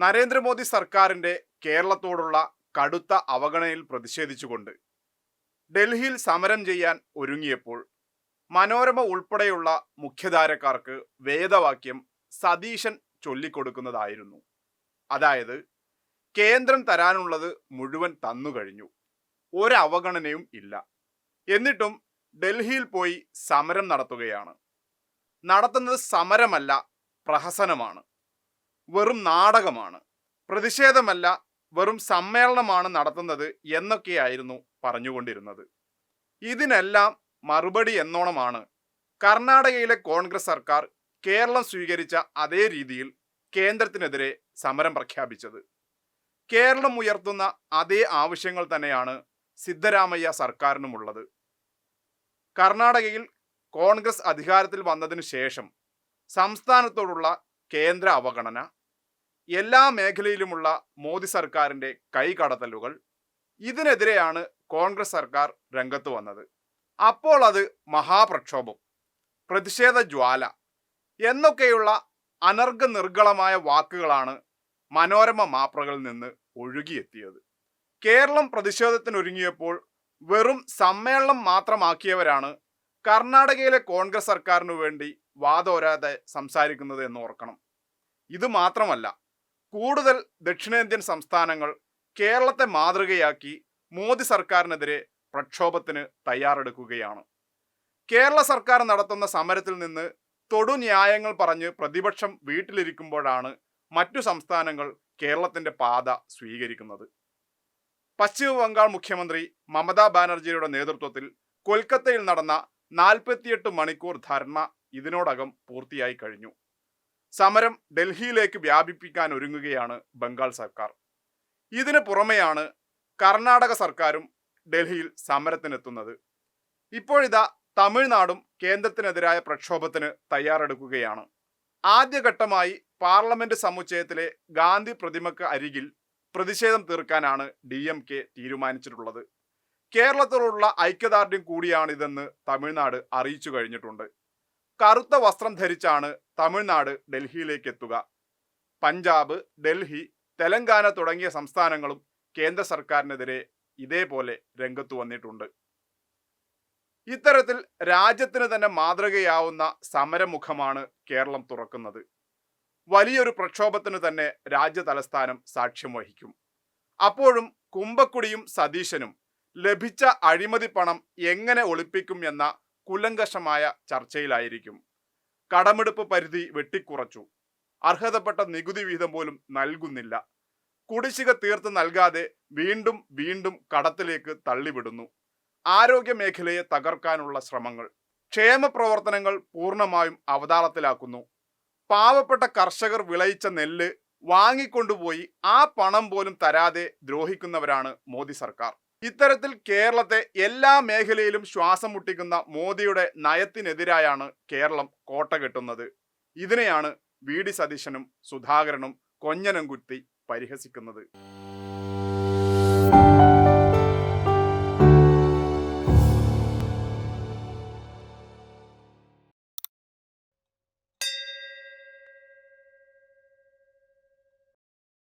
നരേന്ദ്രമോദി സർക്കാരിന്റെ കേരളത്തോടുള്ള കടുത്ത അവഗണനയിൽ പ്രതിഷേധിച്ചുകൊണ്ട് ഡൽഹിയിൽ സമരം ചെയ്യാൻ ഒരുങ്ങിയപ്പോൾ മനോരമ ഉൾപ്പെടെയുള്ള മുഖ്യധാരക്കാർക്ക് വേദവാക്യം സതീശൻ ചൊല്ലിക്കൊടുക്കുന്നതായിരുന്നു. അതായത് കേന്ദ്രം തരാനുള്ളത് മുഴുവൻ തന്നു കഴിഞ്ഞു ഒരവഗണനയും ഇല്ല. എന്നിട്ടും ഡൽഹിയിൽ പോയി സമരം നടത്തുകയാണ്. നടത്തുന്നത് സമരമല്ല പ്രഹസനമാണ്. വെറും നാടകമാണ്. പ്രതിഷേധമല്ല വെറും സമ്മേളനമാണ് നടത്തുന്നത് എന്നൊക്കെയായിരുന്നു പറഞ്ഞുകൊണ്ടിരുന്നത്. ഇതിനെല്ലാം മറുപടി എന്നോണമാണ്. കർണാടകയിലെ കോൺഗ്രസ് സർക്കാർ കേരളം സ്വീകരിച്ച അതേ രീതിയിൽ കേന്ദ്രത്തിനെതിരെ സമരം പ്രഖ്യാപിച്ചത്. കേരളം ഉയർത്തുന്ന അതേ ആവശ്യങ്ങൾ തന്നെയാണ് സിദ്ധരാമയ്യ സർക്കാരിനുമുള്ളത്. കർണാടകയിൽ കോൺഗ്രസ് അധികാരത്തിൽ വന്നതിനു ശേഷം സംസ്ഥാനത്തോടുള്ള കേന്ദ്ര അവഗണന എല്ലാ മേഖലയിലുമുള്ള മോദി സർക്കാരിന്റെ കൈകടത്തലുകൾ ഇതിനെതിരെയാണ് കോൺഗ്രസ് സർക്കാർ രംഗത്ത് വന്നത്. അപ്പോൾ അത് മഹാപ്രക്ഷോഭം പ്രതിഷേധ ജ്വാല എന്നൊക്കെയുള്ള അനർഘ നിർഗളമായ വാക്കുകളാണ് മനോരമ മാപ്രകളിൽ നിന്ന് ഒഴുകിയെത്തിയത്. കേരളം പ്രതിഷേധത്തിനൊരുങ്ങിയപ്പോൾ വെറും സമ്മേളനം മാത്രമാക്കിയവരാണ് കർണാടകയിലെ കോൺഗ്രസ് സർക്കാരിനു വേണ്ടി വാദോരാതെ സംസാരിക്കുന്നത് എന്ന് ഓർക്കണം. ഇത് മാത്രമല്ല കൂടുതൽ ദക്ഷിണേന്ത്യൻ സംസ്ഥാനങ്ങൾ കേരളത്തെ മാതൃകയാക്കി മോദി സർക്കാരിനെതിരെ പ്രക്ഷോഭത്തിന് തയ്യാറെടുക്കുകയാണ്. കേരള സർക്കാർ നടത്തുന്ന സമരത്തിൽ നിന്ന് തൊടു ന്യായങ്ങൾ പറഞ്ഞ് പ്രതിപക്ഷം വീട്ടിലിരിക്കുമ്പോഴാണ് മറ്റു സംസ്ഥാനങ്ങൾ കേരളത്തിന്റെ പാത സ്വീകരിക്കുന്നത്. പശ്ചിമ ബംഗാൾ മുഖ്യമന്ത്രി മമതാ ബാനർജിയുടെ നേതൃത്വത്തിൽ കൊൽക്കത്തയിൽ നടന്ന നാൽപ്പത്തിയെട്ട് മണിക്കൂർ ധർണ ഇതിനോടകം പൂർത്തിയായി കഴിഞ്ഞു. സമരം ഡൽഹിയിലേക്ക് വ്യാപിപ്പിക്കാൻ ഒരുങ്ങുകയാണ് ബംഗാൾ സർക്കാർ. ഇതിന് പുറമെയാണ് കർണാടക സർക്കാരും ഡൽഹിയിൽ സമരത്തിനെത്തുന്നത്. ഇപ്പോഴിതാ തമിഴ്നാടും കേന്ദ്രത്തിനെതിരായ പ്രക്ഷോഭത്തിന് തയ്യാറെടുക്കുകയാണ്. ആദ്യഘട്ടമായി പാർലമെന്റ് സമുച്ചയത്തിലെ ഗാന്ധി പ്രതിമക്ക് അരികിൽ പ്രതിഷേധം തീർക്കാനാണ് ഡി എം കെ തീരുമാനിച്ചിട്ടുള്ളത്. കേരളത്തിലുള്ള ഐക്യദാർഢ്യം കൂടിയാണിതെന്ന് തമിഴ്നാട് അറിയിച്ചു കഴിഞ്ഞിട്ടുണ്ട്. കറുത്ത വസ്ത്രം ധരിച്ചാണ് തമിഴ്നാട് ഡൽഹിയിലേക്ക് എത്തുക പഞ്ചാബ് ഡൽഹി തെലങ്കാന തുടങ്ങിയ സംസ്ഥാനങ്ങളും കേന്ദ്ര സർക്കാരിനെതിരെ ഇതേപോലെ രംഗത്തു വന്നിട്ടുണ്ട്. ഇത്തരത്തിൽ രാജ്യത്തിന് തന്നെ മാതൃകയാവുന്ന സമരമുഖമാണ് കേരളം തുറക്കുന്നത്. വലിയൊരു പ്രക്ഷോഭത്തിന് തന്നെ രാജ്യ തലസ്ഥാനം സാക്ഷ്യം വഹിക്കും. അപ്പോഴും കുമ്പക്കുടിയും സതീശനും ലഭിച്ച അഴിമതി പണം എങ്ങനെ ഒളിപ്പിക്കും എന്ന കുലങ്കഷമായ ചർച്ചയിലായിരിക്കും. കടമെടുപ്പ് പരിധി വെട്ടിക്കുറച്ചു. അർഹതപ്പെട്ട നികുതി വിഹിതം പോലും നൽകുന്നില്ല. കുടിശ്ശിക തീർത്ത് നൽകാതെ വീണ്ടും വീണ്ടും കടത്തിലേക്ക് തള്ളിവിടുന്നു. ആരോഗ്യ മേഖലയെ തകർക്കാനുള്ള ശ്രമങ്ങൾ. ക്ഷേമ പ്രവർത്തനങ്ങൾ പൂർണമായും അവതാളത്തിലാക്കുന്നു. പാവപ്പെട്ട കർഷകർ വിളയിച്ച നെല്ല് വാങ്ങിക്കൊണ്ടുപോയി ആ പണം പോലും തരാതെ ദ്രോഹിക്കുന്നവരാണ് മോദി സർക്കാർ. ഇത്തരത്തിൽ കേരളത്തെ എല്ലാ മേഖലയിലും ശ്വാസം മുട്ടിക്കുന്ന മോദിയുടെ നയത്തിനെതിരായാണ് കേരളം കോട്ട കെട്ടുന്നത്. ഇതിനെയാണ് വി ഡി സതീശനും സുധാകരനും കൊഞ്ഞനം കുത്തി പരിഹസിക്കുന്നത്.